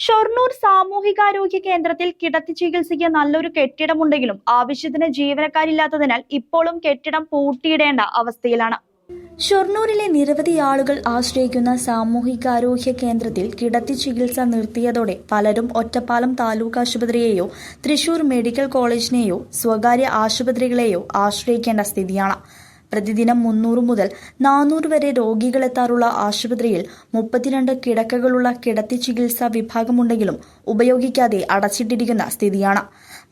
ഷൊർണൂർ സാമൂഹികാരോഗ്യ കേന്ദ്രത്തിൽ കിടത്തി ചികിത്സയ്ക്ക് നല്ലൊരു കെട്ടിടമുണ്ടെങ്കിലും ആവശ്യത്തിന് ജീവനക്കാരില്ലാത്തതിനാൽ ഇപ്പോഴും കെട്ടിടം പൂട്ടിയിടേണ്ട അവസ്ഥയിലാണ്. ഷൊർണൂരിലെ നിരവധി ആളുകൾ ആശ്രയിക്കുന്ന സാമൂഹികാരോഗ്യ കേന്ദ്രത്തിൽ കിടത്തി ചികിത്സ നിർത്തിയതോടെ പലരും ഒറ്റപ്പാലം താലൂക്ക് ആശുപത്രിയെയോ തൃശൂർ മെഡിക്കൽ കോളേജിനെയോ സ്വകാര്യ ആശുപത്രികളെയോ ആശ്രയിക്കേണ്ട സ്ഥിതിയാണ്. പ്രതിദിനം മുന്നൂറ് മുതൽ നാനൂറ് വരെ രോഗികളെത്താറുള്ള ആശുപത്രിയിൽ മുപ്പത്തിരണ്ട് കിടക്കകളുള്ള കിടത്തി ചികിത്സാ വിഭാഗമുണ്ടെങ്കിലും ഉപയോഗിക്കാതെ അടച്ചിട്ടിരിക്കുന്ന സ്ഥിതിയാണ്.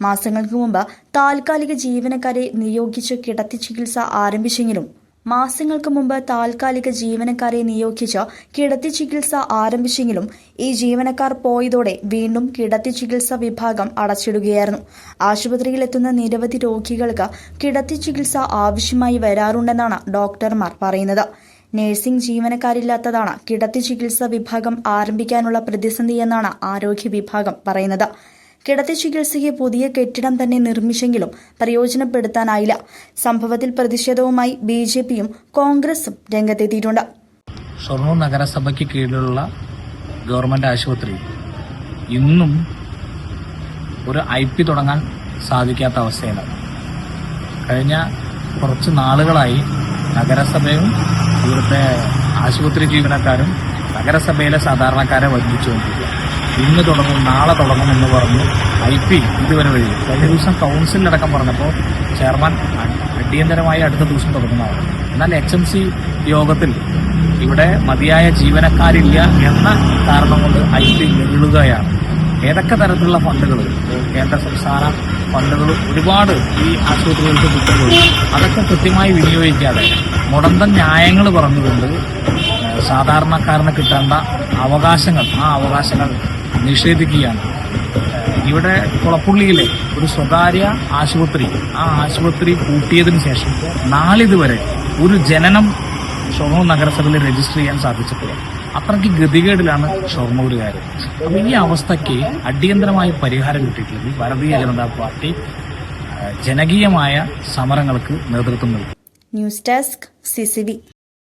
മാസങ്ങൾക്ക് മുമ്പ് താൽക്കാലിക ജീവനക്കാരെ നിയോഗിച്ച് കിടത്തി ചികിത്സ ആരംഭിച്ചെങ്കിലും മാസങ്ങൾക്ക് മുമ്പ് താൽക്കാലിക ജീവനക്കാരെ നിയോഗിച്ച് കിടത്തി ചികിത്സ ആരംഭിച്ചെങ്കിലും ഈ ജീവനക്കാർ പോയതോടെ വീണ്ടും കിടത്തി ചികിത്സ വിഭാഗം അടച്ചിടുകയായിരുന്നു. ആശുപത്രിയിലെത്തുന്ന നിരവധി രോഗികൾക്ക് കിടത്തി ചികിത്സ ആവശ്യമായി വരാറുണ്ടെന്നാണ് ഡോക്ടർമാർ പറയുന്നത്. നഴ്സിംഗ് ജീവനക്കാരില്ലാത്തതാണ് കിടത്തി ചികിത്സ വിഭാഗം ആരംഭിക്കാനുള്ള പ്രതിസന്ധിയെന്നാണ് ആരോഗ്യ വിഭാഗം പറയുന്നത്. കിടത്തി ചികിത്സയ്ക്ക് പുതിയ കെട്ടിടം തന്നെ നിർമ്മിച്ചെങ്കിലും പ്രയോജനപ്പെടുത്താനായില്ല. സംഭവത്തിൽ പ്രതിഷേധവുമായി ബി ജെ പിയും കോൺഗ്രസും രംഗത്തെത്തിയിട്ടുണ്ട്. ഷൊർണൂർ നഗരസഭയ്ക്ക് കീഴിലുള്ള ഗവൺമെന്റ് ആശുപത്രി ഇന്നും ഒരു ഐ പി തുടങ്ങാൻ സാധിക്കാത്ത അവസ്ഥയാണ്. കഴിഞ്ഞ കുറച്ച് നാളുകളായി നഗരസഭയും ഇവിടുത്തെ ആശുപത്രി ജീവനക്കാരും നഗരസഭയിലെ സാധാരണക്കാരെ വഞ്ചിച്ചുകൊണ്ടിരിക്കുക ഇന്ന് തുടങ്ങും നാളെ തുടങ്ങും എന്ന് പറഞ്ഞു ഐ പി ഇതുവരെ വഴി. കഴിഞ്ഞ ദിവസം കൗൺസിലടക്കം പറഞ്ഞപ്പോൾ ചെയർമാൻ അടിയന്തരമായി അടുത്ത ദിവസം തുടങ്ങുന്നതാണ്. എന്നാൽ എച്ച് എം സി യോഗത്തിൽ ഇവിടെ മതിയായ ജീവനക്കാരില്ല എന്ന കാരണം കൊണ്ട് ഐ പി നീളുകയാണ് ഏതൊക്കെ തരത്തിലുള്ള ഫണ്ടുകൾ കേന്ദ്ര സംസ്ഥാന ഫണ്ടുകൾ ഒരുപാട് ഈ ആശുപത്രികൾക്ക് കിട്ടുന്നത് അതൊക്കെ കൃത്യമായി വിനിയോഗിക്കാതെ മുടന്ത ന്യായങ്ങൾ പറഞ്ഞുകൊണ്ട് സാധാരണക്കാരന് കിട്ടേണ്ട അവകാശങ്ങൾ ആ അവകാശങ്ങൾ നിഷേധിക്കുകയാണ്. ഇവിടെ കുളപ്പുള്ളിയിലെ ഒരു സ്വകാര്യ ആശുപത്രി ആ ആശുപത്രി കൂട്ടിയതിന് ശേഷം നാളിതുവരെ ഒരു ജനനം ഷൊർണൂർ നഗരസഭയിൽ രജിസ്റ്റർ ചെയ്യാൻ സാധിച്ചിട്ടില്ല. അത്രയ്ക്ക് ഗതികേടിലാണ് ഷൊർണൂരുകാർ അപ്പം ഈ അവസ്ഥയ്ക്ക് അടിയന്തരമായ പരിഹാരം കിട്ടിയിട്ടുള്ളത് ഭാരതീയ ജനതാ പാർട്ടി ജനകീയമായ സമരങ്ങൾക്ക് നേതൃത്വം നൽകും. News desk C